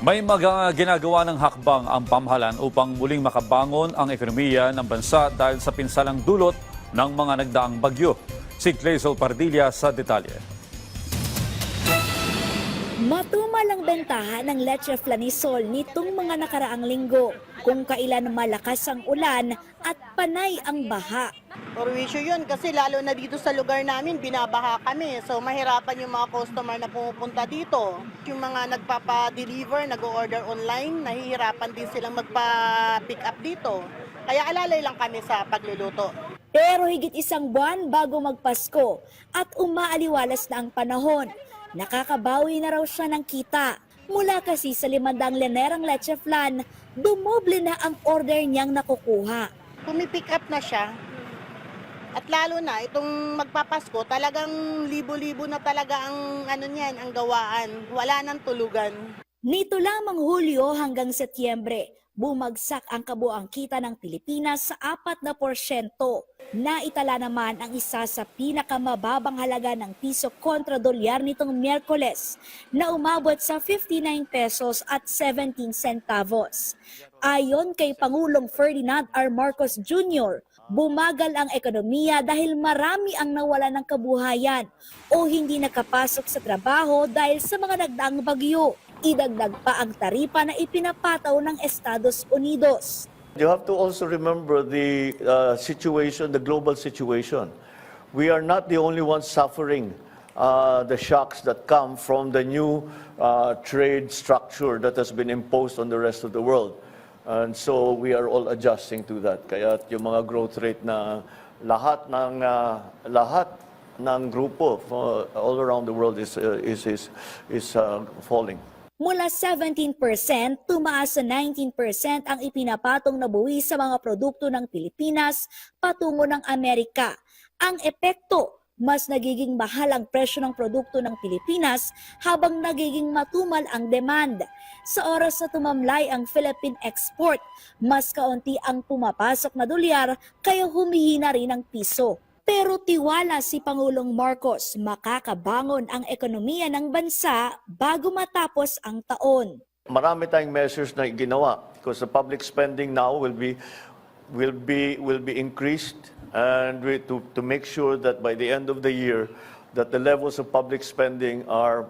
May mga ginagawa ng hakbang ang pamahalaan upang muling makabangon ang ekonomiya ng bansa dahil sa pinsalang dulot ng mga nagdaang bagyo. Si Clazel Pardilla sa detalye. Matumal ang bentahan ng leche flanisol nitong mga nakaraang linggo kung kailan malakas ang ulan at panay ang baha. Orwisyo yun kasi lalo na dito sa lugar namin, binabaha kami. So mahirapan yung mga customer na pumupunta dito. Yung mga nagpapa-deliver, nag-order online, nahihirapan din silang magpa-pick up dito. Kaya alalay lang kami sa pagluluto. Pero higit isang buwan bago magpasko at umaaliwalas na ang panahon. Nakakabawi na raw siya ng kita. Mula kasi sa limandang linerang leche flan, dumoble na ang order niyang nakukuha. Pumipick up na siya. At lalo na, itong magpapasko, talagang libo-libo na talaga ang ano niyan, ang gawaan. Wala nang tulugan. Nito lamang Hulyo hanggang Setyembre, bumagsak ang kabuang kita ng Pilipinas sa 4 na porsyento. Naitala naman ang isa sa pinakamababang halaga ng piso kontra dolyar nitong Miyerkules na umabot sa 59 pesos at 17 centavos. Ayon kay Pangulong Ferdinand R. Marcos Jr., bumagal ang ekonomiya dahil marami ang nawala ng kabuhayan o hindi nakapasok sa trabaho dahil sa mga nagdaang bagyo. Idagdag pa ang taripa na ipinapataw ng Estados Unidos. You have to also remember the uh, situation, the global situation. We are not the only ones suffering uh, the shocks that come from the new uh, trade structure that has been imposed on the rest of the world. And so we are all adjusting to that. Kaya yung mga growth rate na lahat ng uh, lahat ng grupo uh, all around the world is uh, is is is uh, falling. Mula 17%, tumaas sa 19% ang ipinapatong na buwi sa mga produkto ng Pilipinas patungo ng Amerika. Ang epekto, mas nagiging mahal ang presyo ng produkto ng Pilipinas habang nagiging matumal ang demand. Sa oras na tumamlay ang Philippine export, mas kaunti ang pumapasok na dolyar kaya humihina rin ang piso. Pero tiwala si Pangulong Marcos makakabangon ang ekonomiya ng bansa bago matapos ang taon. Marami tayong measures na ginawa because the public spending now will be will be will be increased and we, to to make sure that by the end of the year that the levels of public spending are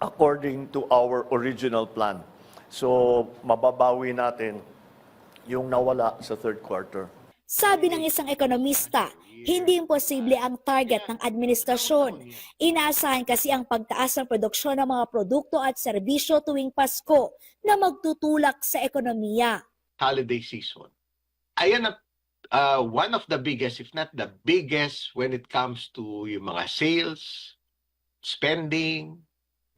according to our original plan. So mababawi natin yung nawala sa third quarter. Sabi ng isang ekonomista, hindi imposible ang target ng administrasyon. Inaasahan kasi ang pagtaas ng produksyon ng mga produkto at serbisyo tuwing Pasko na magtutulak sa ekonomiya. holiday season. Ayan ang uh, one of the biggest, if not the biggest, when it comes to yung mga sales, spending,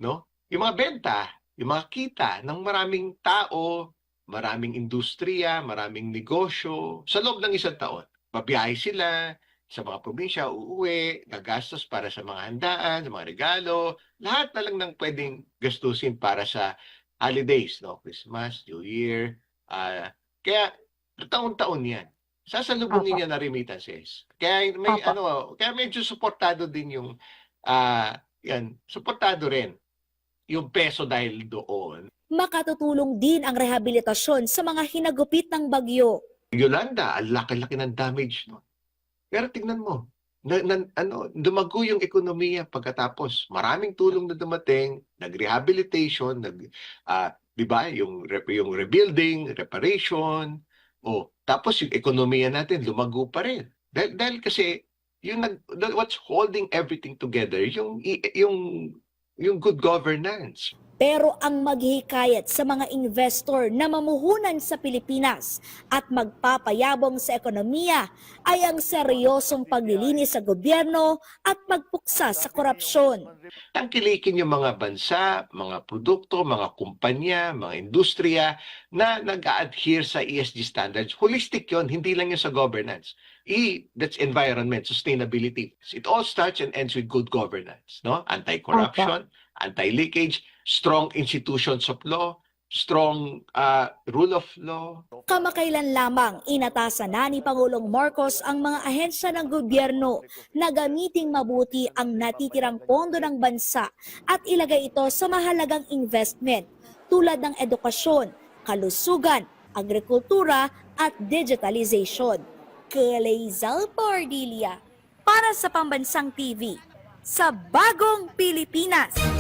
no? Yung mga benta, yung mga kita ng maraming tao, maraming industriya, maraming negosyo sa loob ng isang taon. Babiyahe sila sa mga probinsya, uuwi, gagastos para sa mga handaan, sa mga regalo, lahat na lang ng pwedeng gastusin para sa holidays, no? Christmas, New Year, Ah, kaya taon-taon 'yan. Sasalubungin niya na remittances. Kaya may Opo. ano, kaya medyo suportado din yung ah, 'yan, suportado rin yung peso dahil doon. Makatutulong din ang rehabilitasyon sa mga hinagupit ng bagyo. Yolanda, ang laki-laki ng damage no. Pero tingnan mo, na, na- ano, dumago yung ekonomiya pagkatapos. Maraming tulong na dumating, nag-rehabilitation, nag, ah, di ba, yung, re- yung rebuilding, reparation, oh, tapos yung ekonomiya natin lumago pa rin. Dahil, dahil kasi, yung nag, what's holding everything together, yung, yung, yung good governance. Pero ang maghihikayat sa mga investor na mamuhunan sa Pilipinas at magpapayabong sa ekonomiya ay ang seryosong paglilinis sa gobyerno at pagpuksa sa korupsyon. tangkilikin yung mga bansa, mga produkto, mga kumpanya, mga industriya na nag-adhere sa ESG standards. Holistic yon, hindi lang yung sa governance. E, that's environment, sustainability. It all starts and ends with good governance, no? Anti-corruption, anti-leakage, strong institutions of law, strong uh, rule of law, Kamakailan lamang inatasan na ni Pangulong Marcos ang mga ahensya ng gobyerno na gamiting mabuti ang natitirang pondo ng bansa at ilagay ito sa mahalagang investment tulad ng edukasyon, kalusugan, agrikultura at digitalization. Kalezal Pardilia para sa Pambansang TV sa Bagong Pilipinas.